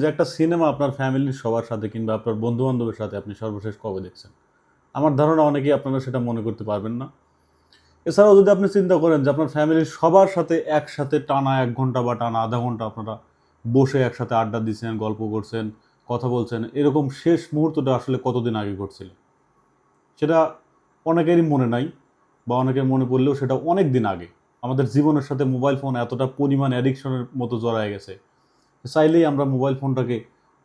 যে একটা সিনেমা আপনার ফ্যামিলির সবার সাথে কিংবা আপনার বন্ধু বান্ধবের সাথে আপনি সর্বশেষ কবে দেখছেন? আমার ধারণা অনেকেই আপনারা সেটা মনে করতে পারবেন না। এছাড়াও যদি আপনি চিন্তা করেন যে আপনার ফ্যামিলির সবার সাথে একসাথে টানা এক ঘণ্টা বা টানা আধা ঘণ্টা আপনারা বসে একসাথে আড্ডা দিচ্ছেন, গল্প করছেন, কথা বলছেন, এরকম শেষ মুহূর্তটা আসলে কতদিন আগে ঘটছিল? সেটা অনেকেরই মনে নাই বা অনেকের মনে পড়লেও সেটা অনেক দিন আগে। আমাদের জীবনের সাথে মোবাইল ফোন এতটা পরিমাণ অ্যাডিকশনের মতো জড়ায় গেছে চাইলেই আমরা মোবাইল ফোনটাকে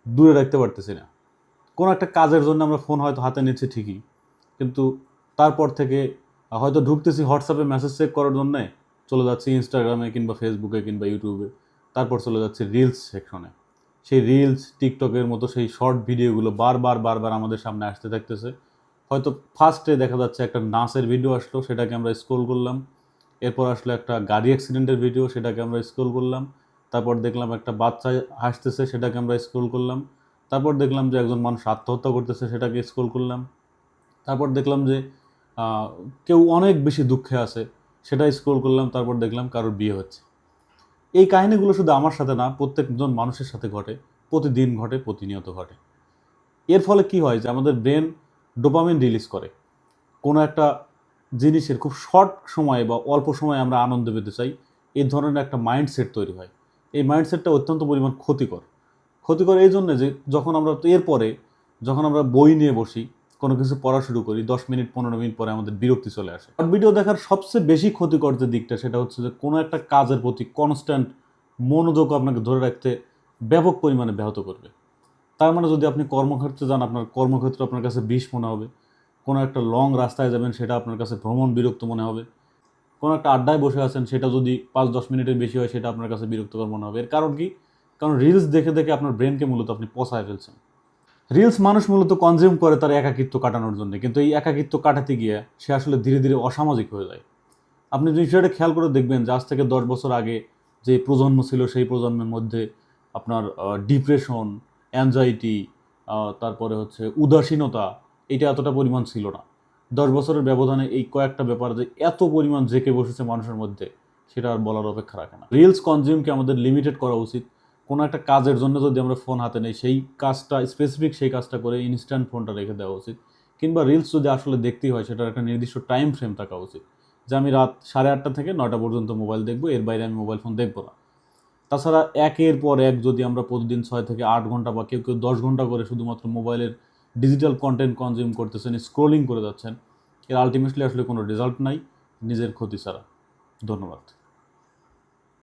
দূরে রাখতে পারতেছি না। কোনো একটা কাজের জন্য আমরা ফোন হয়তো হাতে নিচ্ছি ঠিকই, কিন্তু তারপর থেকে হয়তো ঢুকতেছি হোয়াটসঅ্যাপে মেসেজ চেক করার জন্যে, চলে যাচ্ছি ইনস্টাগ্রামে কিংবা ফেসবুকে কিংবা ইউটিউবে তারপর চলে যাচ্ছে রিলস সেকশনে সেই রিলস টিকটকের মতো সেই শর্ট ভিডিওগুলো বারবার বারবার আমাদের সামনে আসতে থাকতেছে। হয়তো ফার্স্টে দেখা যাচ্ছে একটা নাচের ভিডিও আসলো, সেটাকে আমরা স্ক্রোল করলাম। এরপর আসলো একটা গাড়ি অ্যাক্সিডেন্টের ভিডিও সেটাকে আমরা স্ক্রোল করলাম। তারপর দেখলাম একটা বাচ্চা হাসতেছে, সেটাকে আমরা স্ক্রোল করলাম। তারপর দেখলাম যে একজন মানুষ আত্মহত্যা করতেছে, সেটাকে স্ক্রোল করলাম। তারপর দেখলাম যে কেউ অনেক বেশি দুঃখে আছে, সেটা স্ক্রোল করলাম। তারপর দেখলাম কারোর বিয়ে হচ্ছে। এই কাহিনিগুলো শুধু আমার সাথে না, প্রত্যেকজন মানুষের সাথে ঘটে, প্রতিদিন ঘটে, প্রতিনিয়ত ঘটে। এর ফলে কি হয় যে, আমাদের ব্রেন ডোপামিন রিলিজ করে। কোনো একটা জিনিসের খুব শর্ট সময়ে বা অল্প সময়ে আমরা আনন্দ পেতে চাই এই ধরনের একটা মাইন্ডসেট তৈরি হয়। এই মাইন্ডসেটটা অত্যন্ত পরিমাণ ক্ষতিকর। ক্ষতিকর এই জন্যে যে যখন আমরা এরপরে যখন আমরা বই নিয়ে বসি, কোনো কিছু পড়া শুরু করি, দশ মিনিট, পনেরো মিনিট পরে আমাদের বিরক্তি চলে আসে। শর্ট ভিডিও দেখার সবচেয়ে বেশি ক্ষতিকর যে দিকটা সেটা হচ্ছে যে কোনো একটা কাজের প্রতি কনস্ট্যান্ট মনোযোগ আপনাকে ধরে রাখতে ব্যাপক পরিমাণে ব্যাহত করবে। তার মানে যদি আপনি কর্মক্ষেত্রে যান, আপনার কর্মক্ষেত্র আপনার কাছে বিষ মনে হবে। কোনো একটা লং রাস্তায় যাবেন, সেটা আপনার কাছে ভ্রমণ বিরক্ত মনে হবে। কোনো একটা আড্ডায় বসে আছেন, সেটা যদি পাঁচ দশ মিনিটের বেশি হয়, সেটা আপনার কাছে বিরক্তকর মনে হবে। এর কারণ কি? কারণ রিলস দেখে দেখে আপনার ব্রেনকে মূলত আপনি পচায় ফেলছেন। রিলস মানুষ মূলত কনজিউম করে তার একাকিত্ব কাটানোর জন্য, কিন্তু এই একাকিত্ব কাটাতে গিয়ে সে আসলে ধীরে ধীরে অসামাজিক হয়ে যায়। আপনি বিষয়টা খেয়াল করে দেখবেন যে আজ থেকে দশ বছর আগে যে প্রজন্ম ছিল, সেই প্রজন্মের মধ্যে আপনার ডিপ্রেশন অ্যাংজাইটি তারপরে হচ্ছে উদাসীনতা, এটা এতটা পরিমাণ ছিল না। দশ বছরের ব্যবধানে এই কয়েকটা ব্যাপার যে এত পরিমাণ জেকে বসেছে মানুষের মধ্যে, সেটা আর বলার অপেক্ষা রাখে না। রিলস কনজিউমকে আমাদের লিমিটেড করা উচিত। কোনো একটা কাজের জন্য যদি আমরা ফোন হাতে নেই, সেই কাজটা স্পেসিফিক সেই কাজটা করে ইনস্ট্যান্ট ফোনটা রেখে দেওয়া উচিত। কিংবা রিলস যদি আসলে দেখতেই হয়, সেটার একটা নির্দিষ্ট টাইম ফ্রেম থাকা উচিত। যে আমি রাত সাড়ে আটটা থেকে নয়টা পর্যন্ত মোবাইল দেখব, এর বাইরে আমি মোবাইল ফোন দেখব না। তাছাড়া একের পর এক যদি আমরা প্রতিদিন ছয় থেকে আট ঘণ্টা বা কেউ কেউ দশ ঘণ্টা করে শুধুমাত্র মোবাইলের ডিজিটাল কন্টেন্ট কনজিউম করতেছেন স্ক্রোলিং করে যাচ্ছেন, এর আলটিমেটলি আসলে কোনো রেজাল্ট নাই, নিজের ক্ষতি ছাড়া। ধন্যবাদ।